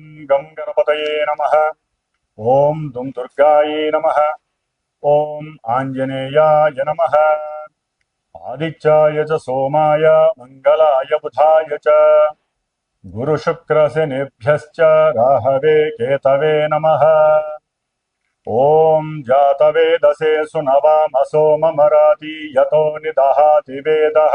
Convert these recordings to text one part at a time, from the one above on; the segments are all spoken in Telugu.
ఓం గం గణపతయే నమ ఓం దుం దుర్గాయే నమ ఓం ఆంజనేయాయ నమ ఆదిత్యాయ చ సోమాయ మంగళాయ బుధాయ చ గురుశుక్రశనిభ్యశ్చ రాహవే కేతవే నమః ఓం జాతవేదసే సునవామసో మమరాతి యతో నిదహాతి వేదః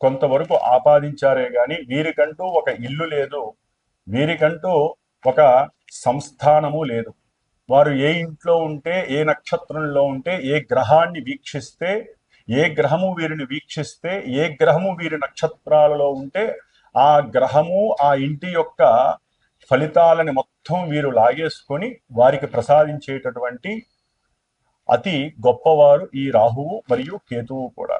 కొంతవరకు ఆపాదించారే గాని వీరికంటూ ఒక ఇల్లు లేదు. వీరికంటూ ఒక సంస్థానము లేదు. వారు ఏ ఇంట్లో ఉంటే ఏ నక్షత్రంలో ఉంటే ఏ గ్రహాన్ని వీక్షిస్తే ఏ గ్రహము వీరిని వీక్షిస్తే ఏ గ్రహము వీరి నక్షత్రాలలో ఉంటే ఆ గ్రహము ఆ ఇంటి యొక్క ఫలితాలని మొత్తం వీరు లాగేసుకొని వారికి ప్రసాదించేటటువంటి అతి గొప్పవారు ఈ రాహువు మరియు కేతువు కూడా.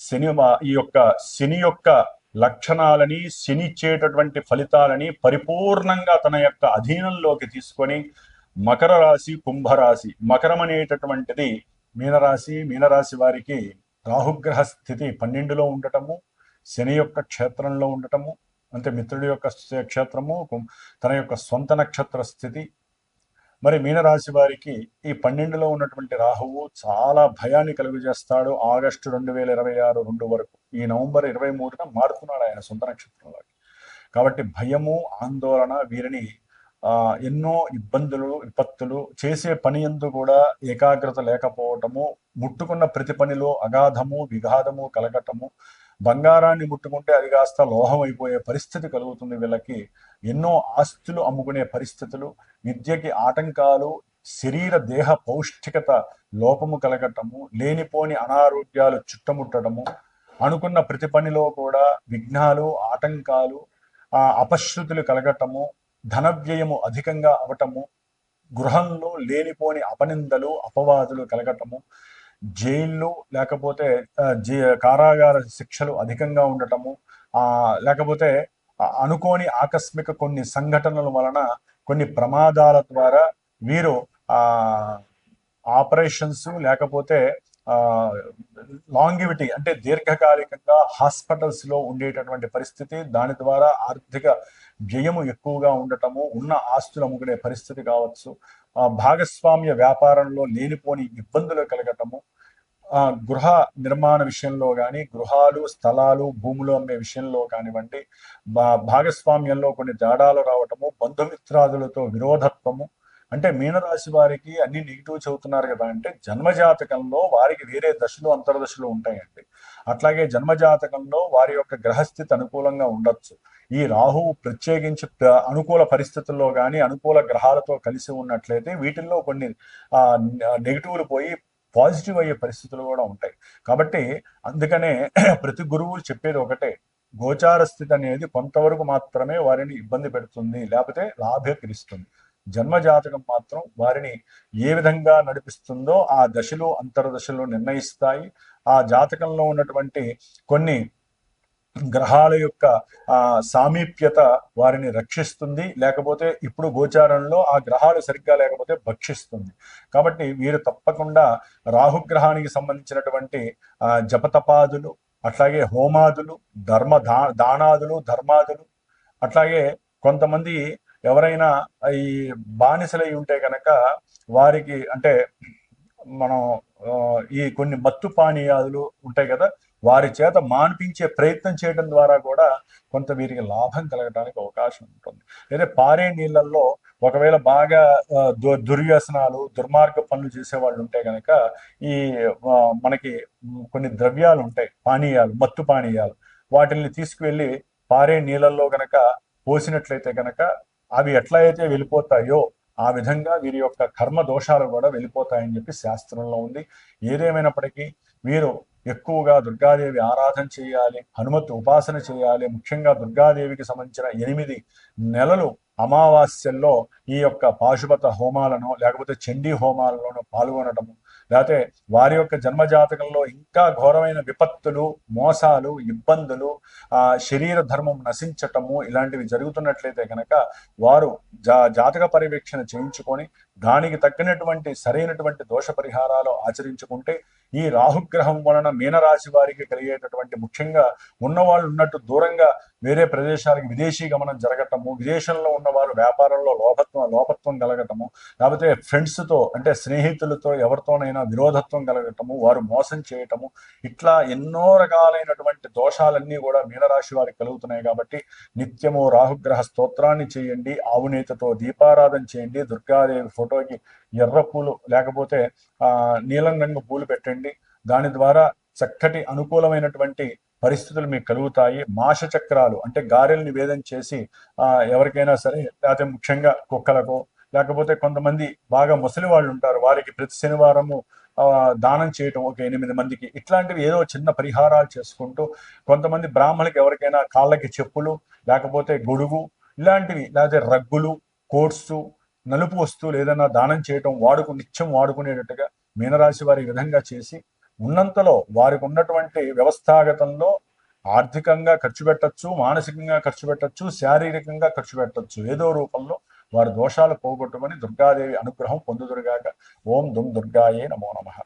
శని ఈ యొక్క శని యొక్క లక్షణాలని శనిచ్చేటటువంటి ఫలితాలని పరిపూర్ణంగా తన యొక్క అధీనంలోకి తీసుకొని మకర రాశి కుంభరాశి మకరం అనేటటువంటిది మీనరాశి మీనరాశి వారికి రాహుగ్రహ స్థితి పన్నెండులో ఉండటము శని యొక్క క్షేత్రంలో ఉండటము అంటే మిత్రుడి యొక్క క్షేత్రము కుం- తన యొక్క సొంత నక్షత్ర స్థితి మరి మీనరాశి వారికి ఈ పన్నెండులో ఉన్నటువంటి రాహువు చాలా భయాన్ని కలుగజేస్తాడు ఆగస్టు రెండు వేల ఇరవై ఆరు రెండు వరకు. ఈ నవంబర్ ఇరవై మూడున మారుతున్నాడు ఆయన సొంత నక్షత్రంలోకి కాబట్టి భయము ఆందోళన వీరిని ఆ ఎన్నో ఇబ్బందులు విపత్తులు చేసే పని ఎందు కూడా ఏకాగ్రత లేకపోవటము ముట్టుకున్న ప్రతి పనిలో అగాధము విఘాధము కలగటము బంగారాన్ని ముట్టుకుంటే అది కాస్త లోహం అయిపోయే పరిస్థితి కలుగుతుంది వీళ్ళకి. ఎన్నో ఆస్తులు అమ్ముకునే పరిస్థితులు విద్యకి ఆటంకాలు శరీర దేహ పౌష్టికత లోపము కలగటము లేనిపోని అనారోగ్యాలు చుట్టముట్టడము అనుకున్న ప్రతి పనిలో కూడా విఘ్నాలు ఆటంకాలు అపశ్రుతులు అపశృతులు కలగటము ధన వ్యయము అధికంగా అవటము గృహంలో లేనిపోని అపనిందలు అపవాదులు కలగటము జైళ్ళు లేకపోతే జై- కారాగార శిక్షలు అధికంగా ఉండటము ఆ లేకపోతే అనుకోని ఆకస్మిక కొన్ని సంఘటనల వలన కొన్ని ప్రమాదాల ద్వారా వీరు ఆ ఆపరేషన్స్ లేకపోతే ఆ లాంగివిటీ అంటే దీర్ఘకాలికంగా హాస్పిటల్స్లో ఉండేటటువంటి పరిస్థితి దాని ద్వారా ఆర్థిక వ్యయము ఎక్కువగా ఉండటము ఉన్న ఆస్తులు అమ్ముకునే పరిస్థితి కావచ్చు. ఆ భాగస్వామ్య వ్యాపారంలో లేనిపోని ఇబ్బందులు కలగటము ఆ గృహ నిర్మాణ విషయంలో కానీ గృహాలు స్థలాలు భూములు అమ్మే విషయంలో కానివ్వండి భా భాగస్వామ్యంలో కొన్ని తేడాలు రావటము బంధుమిత్రాదులతో విరోధత్వము అంటే మీనరాశి వారికి అన్ని నెగిటివ్ చెబుతున్నారు కదా అంటే జన్మజాతకంలో వారికి వేరే దశలు అంతర్దశలు ఉంటాయండి. అట్లాగే జన్మజాతకంలో వారి యొక్క గ్రహస్థితి అనుకూలంగా ఉండొచ్చు. ఈ రాహువు ప్రత్యేకించి అనుకూల పరిస్థితుల్లో కానీ అనుకూల గ్రహాలతో కలిసి ఉన్నట్లయితే వీటిల్లో కొన్ని నెగిటివ్లు పోయి పాజిటివ్ అయ్యే పరిస్థితులు కూడా ఉంటాయి. కాబట్టి అందుకనే ప్రతి గురువు చెప్పేది ఒకటే గోచార స్థితి అనేది కొంతవరకు మాత్రమే వారిని ఇబ్బంది పెడుతుంది లేకపోతే లాభీకరిస్తుంది జన్మజాతకం మాత్రం వారిని ఏ విధంగా నడిపిస్తుందో ఆ దశలు అంతర్దశలు నిర్ణయిస్తాయి. ఆ జాతకంలో ఉన్నటువంటి కొన్ని గ్రహాల యొక్క ఆ సామీప్యత వారిని రక్షిస్తుంది. లేకపోతే ఇప్పుడు గోచారంలో ఆ గ్రహాలు సరిగ్గా లేకపోతే భక్షిస్తుంది. కాబట్టి వీరు తప్పకుండా రాహుగ్రహానికి సంబంధించినటువంటి ఆ జపతపాదులు అట్లాగే హోమాదులు ధర్మ దా దానాదులు ధర్మాదులు అట్లాగే కొంతమంది ఎవరైనా ఈ బానిసలై ఉంటే కనుక వారికి అంటే మనం ఆ, ఈ కొన్ని మత్తు పానీయాలు ఉంటాయి కదా వారి చేత మాన్పించే ప్రయత్నం చేయడం ద్వారా కూడా కొంత వీరికి లాభం కలగడానికి అవకాశం ఉంటుంది. లేదా పారే నీళ్ళల్లో ఒకవేళ బాగా దు- దుర్వ్యసనాలు దుర్మార్గ పనులు చేసే వాళ్ళు ఉంటే కనుక ఈ మనకి కొన్ని ద్రవ్యాలు ఉంటాయి పానీయాలు మత్తు పానీయాలు వాటిని తీసుకువెళ్ళి పారే నీళ్ళల్లో గనక పోసినట్లయితే గనక అవి ఎట్లా అయితే వెళ్ళిపోతాయో ఆ విధంగా వీరి యొక్క కర్మ దోషాలు కూడా వెళ్ళిపోతాయని చెప్పి శాస్త్రంలో ఉంది. ఏదేమైనప్పటికీ వీరు ఎక్కువగా దుర్గాదేవి ఆరాధన చేయాలి హనుమత్ ఉపాసన చేయాలి ముఖ్యంగా దుర్గాదేవికి సంబంధించిన ఎనిమిది నెలలు అమావాస్యల్లో ఈ యొక్క పాశుపత హోమాలను లేకపోతే చండీ హోమాలలోనూ పాల్గొనటము లేకపోతే వారి యొక్క జన్మజాతకంలో ఇంకా ఘోరమైన విపత్తులు మోసాలు ఇబ్బందులు ఆ శరీర ధర్మం నశించటము ఇలాంటివి జరుగుతున్నట్లయితే కనుక వారు జా జాతక పర్యవేక్షణ చేయించుకొని దానికి తగ్గినటువంటి సరైనటువంటి దోష పరిహారాలు ఆచరించుకుంటే ఈ రాహుగ్రహం వలన మీనరాశి వారికి కలిగేటటువంటి ముఖ్యంగా ఉన్నవాళ్ళు ఉన్నట్టు దూరంగా వేరే ప్రదేశాలకు విదేశీ గమనం జరగటము విదేశంలో ఉన్నవారు వ్యాపారంలో లోపత్వం లోపత్వం కలగటము లేకపోతే ఫ్రెండ్స్తో అంటే స్నేహితులతో ఎవరితోనైనా విరోధత్వం కలగటము వారు మోసం చేయటము ఇట్లా ఎన్నో రకాలైనటువంటి దోషాలన్నీ కూడా మీనరాశి వారికి కలుగుతున్నాయి కాబట్టి నిత్యము రాహుగ్రహ స్తోత్రాన్ని చేయండి ఆవునేతతో దీపారాధన చేయండి దుర్గాదేవి ఫోటోకి ఎర్ర పూలు లేకపోతే ఆ నీలం రంగు పూలు పెట్టండి. దాని ద్వారా చక్కటి అనుకూలమైనటువంటి పరిస్థితులు మీకు కలుగుతాయి. మాష చక్రాలు అంటే గారెలు నివేదన చేసి ఆ ఎవరికైనా సరే లేకపోతే ముఖ్యంగా కుక్కలకు లేకపోతే కొంతమంది బాగా ముసలి వాళ్ళు ఉంటారు. వారికి ప్రతి శనివారము దానం చేయటం ఒక ఎనిమిది మందికి. ఇట్లాంటివి ఏదో చిన్న పరిహారాలు చేసుకుంటూ కొంతమంది బ్రాహ్మణులకి ఎవరికైనా కాళ్ళకి చెప్పులు లేకపోతే గొడుగు ఇలాంటివి లేకపోతే రగ్గులు కోట్సు నలుపు వస్తువులు ఏదైనా దానం చేయటం వాడుకు నిత్యం వాడుకునేటట్టుగా మీనరాశి వారి విధంగా చేసి ఉన్నంతలో వారికి ఉన్నటువంటి వ్యవస్థాగతంలో ఆర్థికంగా ఖర్చు పెట్టచ్చు మానసికంగా ఖర్చు పెట్టచ్చు శారీరకంగా ఖర్చు పెట్టచ్చు. ఏదో రూపంలో వారి దోషాలు పోగొట్టుకొని దుర్గాదేవి అనుగ్రహం పొందుదురుగాక. ఓం దుమ్ దుర్గాయే నమో నమః.